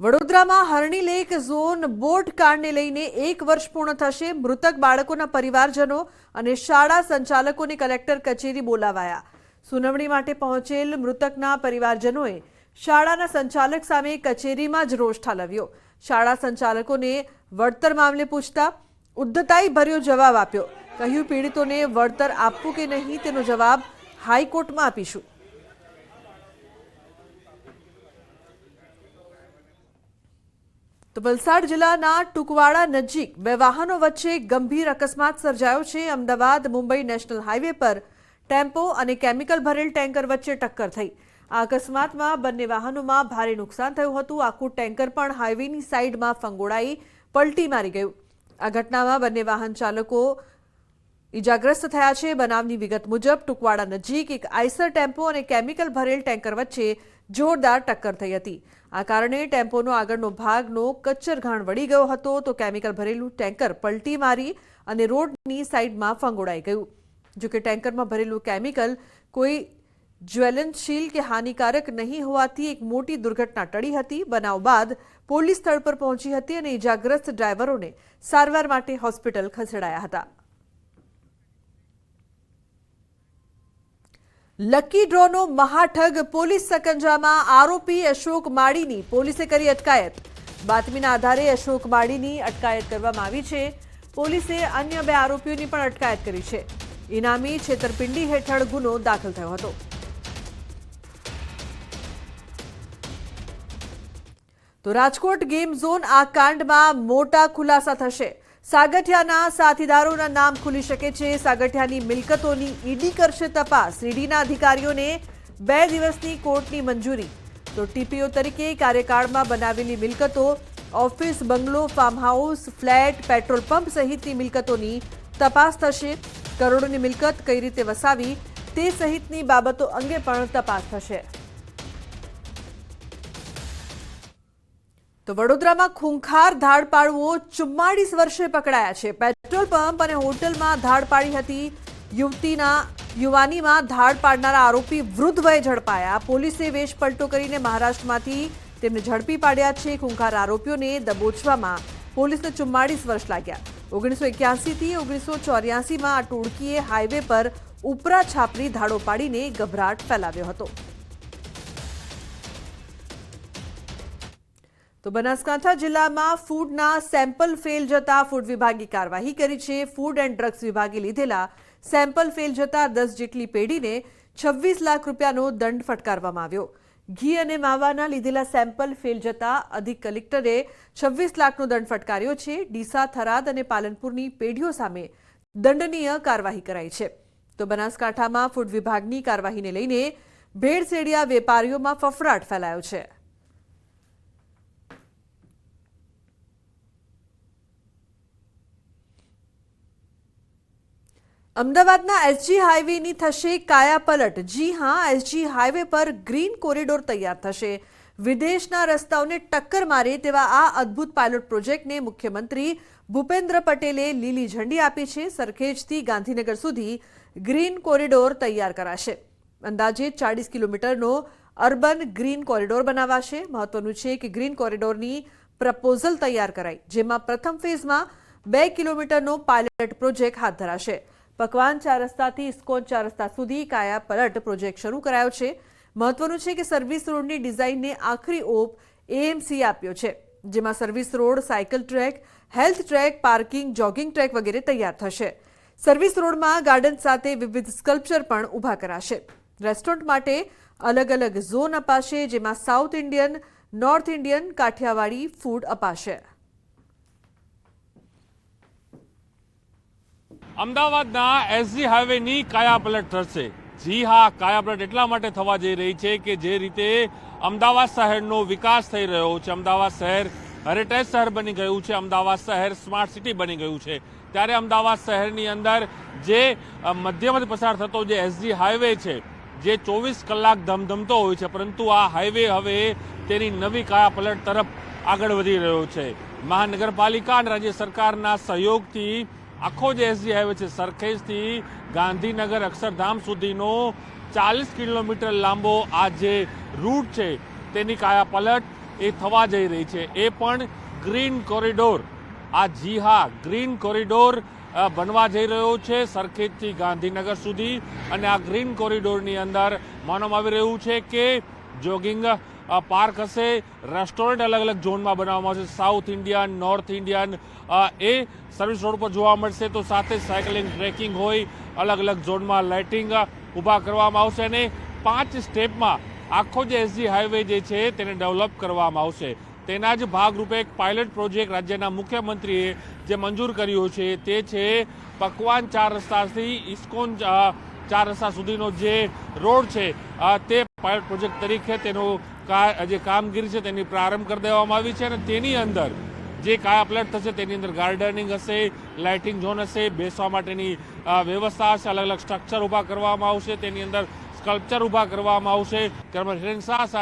વડોદરામાં Harni lake zone boat કાંડને લઈને એક વર્ષ પૂર્ણ થશે. મૃતક બાળકોના પરિવારજનો અને શાળા સંચાલકોને કલેક્ટર કચેરી બોલાવાયા. સુનાવણી માટે પહોંચેલ મૃતકના પરિવારજનોએ શાળાના સંચાલક સામે કચેરીમાં જ રોષ ઠાલવ્યો. શાળા સંચાલકોને વળતર મામલે પૂછતા ઉદ્ધતાઈ ભર્યો જવાબ આપ્યો. કહ્યું, પીડિતોને વળતર આપવું કે નહીં તેનો જવાબ હાઈકોર્ટમાં આપીશું. તો વલસાડ જિલ્લાના ટુકવાડા નજીક બે વાહનો વચ્ચે ગંભીર અકસ્માત સર્જાયો છે. અમદાવાદ, મુંબઈ નેશનલ હાઈવે પર ટેમ્પો અને કેમિકલ ભરેલ ટેન્કર વચ્ચે ટક્કર થઈ. આ અકસ્માતમાં બંને વાહનોમાં ભારે નુકસાન થયું હતું. આખું ટેન્કર પણ હાઈવેની સાઈડમાં ફંગોળાઈ પલટી મારી ગયું. આ ઘટનામાં બંને વાહન ચાલકો ઇજાગ્રસ્ત થયા છે. બનાવની વિગત મુજબ ટુકવાડા નજીક એક આઈસર ટેમ્પો અને કેમિકલ ભરેલ ટેન્કર વચ્ચે જોરદાર ટક્કર થઈ હતી. આ કારણે ટેમ્પોનો આગળનો ભાગનો કચ્ચરઘાણ વળી ગયો હતો તો કેમિકલ ભરેલું ટેન્કર પલટી મારી અને રોડની સાઈડમાં ફંગોળાઈ ગયું. જોકે ટેન્કરમાં ભરેલું કેમિકલ કોઈ જ્વલનશીલ કે હાનિકારક નહીં હોવાથી એક મોટી દુર્ઘટના ટળી હતી. બનાવ બાદ પોલીસ સ્થળ પર પહોંચી હતી અને ઇજાગ્રસ્ત ડ્રાઈવરોને સારવાર માટે હોસ્પિટલ ખસેડાયા હતા. લકી ડ્રોનો મહાઠગ પોલીસ સકંજામાં આરોપી અશોક માળીની પોલીસે કરી અટકાયત. બાતમીના આધારે અશોક માળીની અટકાયત કરવામાં આવી છે. પોલીસે અન્ય બે આરોપીઓની પણ અટકાયત કરી છે. ઇનામી છેતરપિંડી હેઠળ ગુનો દાખલ થયો હતો. તો રાજકોટ ગેમ ઝોન આ કાંડમાં મોટા ખુલાસા થશે. સાગઠિયાના સાથીદારોના નામ ખુલી શકે છે. સાગઠિયાની મિલકતોની ઈડી કરશે તપાસ. ઈડીના અધિકારીઓને બે દિવસની કોર્ટની મંજૂરી. તો ટીપીઓ તરીકે કાર્યકાળમાં બનાવેલી મિલકતો, office, bungalow farm house flat, petrol pump સહિતની મિલકતોની તપાસ થશે. કરોડોની મિલકત કઈ રીતે વસાવી તે સહિતની બાબતો અંગે પણ તપાસ થશે. તો વડોદરામાં ખૂંખાર ધાડ પાડવો ચુમ્માળીસ વર્ષે પકડાયા છે. પેટ્રોલ પંપ અને હોટલમાં ધાડ પાડી હતી. યુવતીના, યુવાનીમાં ધાડ પાડનારા આરોપી વૃદ્ધ વયે ઝડપાયા. પોલીસે વેશ પલટો કરીને મહારાષ્ટ્રમાંથી તેમને ઝડપી પાડ્યા છે. ખૂંખાર આરોપીઓને દબોચવામાં પોલીસને ચુમ્માળીસ વર્ષ લાગ્યા. ઓગણીસો એક્યાસીથી ઓગણીસો ચોર્યાસીમાં આ ટોળકીએ હાઈવે પર ઉપરા છાપરી ધાડો પાડીને ગભરાટ ફેલાવ્યો હતો. તો બનાસકાંઠા જિલ્લામાં ફૂડના સેમ્પલ ફેલ જતા ફૂડ વિભાગે કાર્યવાહી કરી છે. ફૂડ એન્ડ ડ્રગ્સ વિભાગે લીધેલા સેમ્પલ ફેલ જતા દસ જેટલી પેઢીને છવ્વીસ લાખ રૂપિયાનો દંડ ફટકારવામાં આવ્યો. ઘી અને માવાના લીધેલા સેમ્પલ ફેલ જતા અધિક કલેક્ટરે છવ્વીસ લાખનો દંડ ફટકાર્યો છે. ડીસા, થરાદ અને પાલનપુરની પેઢીઓ સામે દંડનીય કાર્યવાહી કરાઈ છે. તો બનાસકાંઠામાં ફૂડ વિભાગની કાર્યવાહીને લઈને ભેળસેડિયા વેપારીઓમાં ફફડાટ ફેલાયો છે. અમદાવાદના એસજી હાઈવેની થશે કાયાપલટ જી હા, એસજી હાઈવે પર ગ્રીન કોરિડોર તૈયાર થશે. વિદેશના રસ્તાઓને ટક્કર મારે તેવા આ અદ્ભુત પાયલોટ પ્રોજેક્ટને મુખ્યમંત્રી ભૂપેન્દ્ર પટેલે લીલી ઝંડી આપી છે. સરખેજથી ગાંધીનગર સુધી ગ્રીન કોરિડોર તૈયાર કરાશે. અંદાજે ચાળીસ કિલોમીટરનો અર્બન ગ્રીન કોરિડોર બનાવાશે. મહત્વનું છે કે ગ્રીન કોરિડોરની પ્રપોઝલ તૈયાર કરાઈ જેમાં પ્રથમ ફેઝમાં બે કિલોમીટરનો પાયલટ પ્રોજેક્ટ હાથ ધરાશે. પકવાન ચાર રસ્તાથી ઇસ્કોન ચાર રસ્તા સુધી કાયા પલટ પ્રોજેક્ટ શરૂ કરાયો છે. મહત્વનું છે કે સર્વિસ રોડની ડિઝાઇનને આખરી ઓપ એએમસી આપ્યો છે, જેમાં service road, cycle track, health track, parking, jogging track વગેરે તૈયાર થશે. સર્વિસ રોડમાં ગાર્ડન સાથે વિવિધ સ્કલ્પચર પણ ઊભા કરાશે. રેસ્ટોરન્ટ માટે અલગ અલગ ઝોન અપાશે, જેમાં south Indian, north Indian, Kathiawadi food અપાશે. અમદાવાદના એસજી હાઈવેની કાયાપલટ થશે. જી હા કાયાપલટ એટલા માટે થવા જઈ રહી છે કે જે રીતે અમદાવાદ શહેરનો વિકાસ થઈ રહ્યો છે. અમદાવાદ શહેર હેરિટેજ શહેર બની ગયું છે. અમદાવાદ શહેર સ્માર્ટ સિટી બની ગયું છે. ત્યારે અમદાવાદ શહેરની અંદર જે મધ્યમાંથી પસાર થતો જે એસજી હાઈવે છે, જે ચોવીસ કલાક ધમધમતો હોય છે, પરંતુ આ હાઈવે હવે તેની નવી કાયાપલટ તરફ આગળ વધી રહ્યો છે. મહાનગરપાલિકા અને રાજ્ય સરકારના સહયોગથી આખો જે એસજી હાઈવે છે, સરખેજથી ગાંધીનગર અક્ષરધામ સુધીનો ચાલીસ કિલોમીટર લાંબો આ જે રૂટ છે, તેની કાયાપલટ એ થવા જઈ રહી છે. એ પણ ગ્રીન કોરિડોર. આ જી હા, ગ્રીન કોરિડોર બનવા જઈ રહ્યો છે સરખેજથી ગાંધીનગર સુધી. અને આ ગ્રીન કોરિડોરની અંદર માનવામાં આવી રહ્યું છે કે જોગિંગ પાર્ક હશે. રેસ્ટોરન્ટ અલગ અલગ ઝોનમાં બનાવવામાં આવશે. સાઉથ ઇન્ડિયન, નોર્થ ઇન્ડિયન એ સર્વિસ રોડ પર જોવા મળશે તો સાથે સાયકલિંગ, ટ્રેકિંગ હોય અલગ અલગ ઝોનમાં લાઇટિંગ ઊભા કરવામાં આવશે અને પાંચ સ્ટેપમાં આખો જે એસજી હાઈવે જે છે તેને ડેવલપ કરવામાં આવશે. તેના જ ભાગરૂપે એક પાયલટ પ્રોજેક્ટ રાજ્યના મુખ્યમંત્રીએ જે મંજૂર કર્યો છે તે છે પકવાન ચાર રસ્તાથી ઇસ્કોન ચાર રસ્તા સુધીનો જે રોડ છે તે પાયલટ પ્રોજેક્ટ તરીકે તેનો જે કામગીરી છે તેની પ્રારંભ કરી દેવામાં આવી છે અને તેની અંદર જે કાયા પ્લેટ થશે તેની અંદર ગાર્ડનિંગ હશે લાઇટિંગ ઝોન હશે, બેસવા માટેની વ્યવસ્થા હશે અલગ અલગ સ્ટ્રક્ચર ઊભા કરવામાં આવશે, તેની અંદર સ્કલ્પચર ઊભા કરવામાં આવશે. તેમજ સાથે